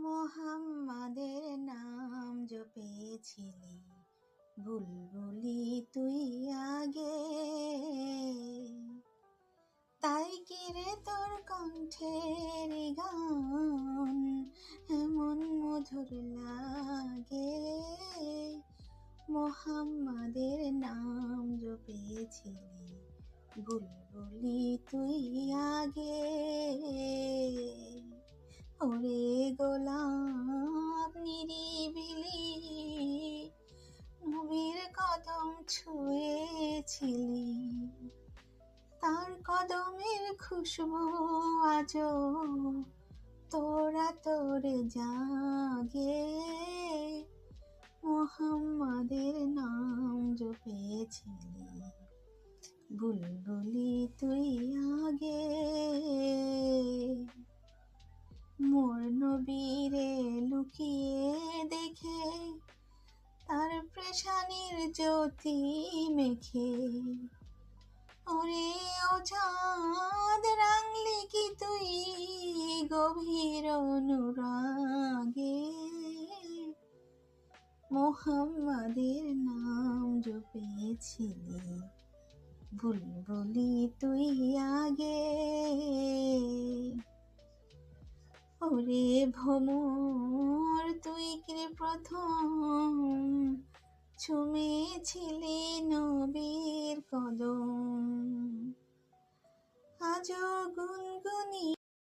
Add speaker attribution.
Speaker 1: মোহাম্মদের নাম জপেছিলি, বুলবুলি তুই আগে। তাই কি রে তোর কণ্ঠের গান, এমন মধুর লাগে? মোহাম্মদের নাম জপেছিলি, বুলবুলি তুই আগে। ওরে গোলাপ নিরিবিলি নবীর কদম ছুঁয়েছিলি। তার কদমের খুশবু আজও তোরা তোরে জাগে। মোহাম্মদের নাম জপেছিলি, বুলবুলি তুই নবীরে লুকিয়ে দেখে তার প্রেশানির জ্যোতি মেখে। ওরে ও চাঁদ, রাঙলি কি তুই গভীর অনুরাগে? মোহাম্মদের নাম জপেছিলি বুলবুলি তুই আগে। ভ্রমর তুই কে প্রথম? ছুমেছিলি নবীর কদম। আজও গুনগুনি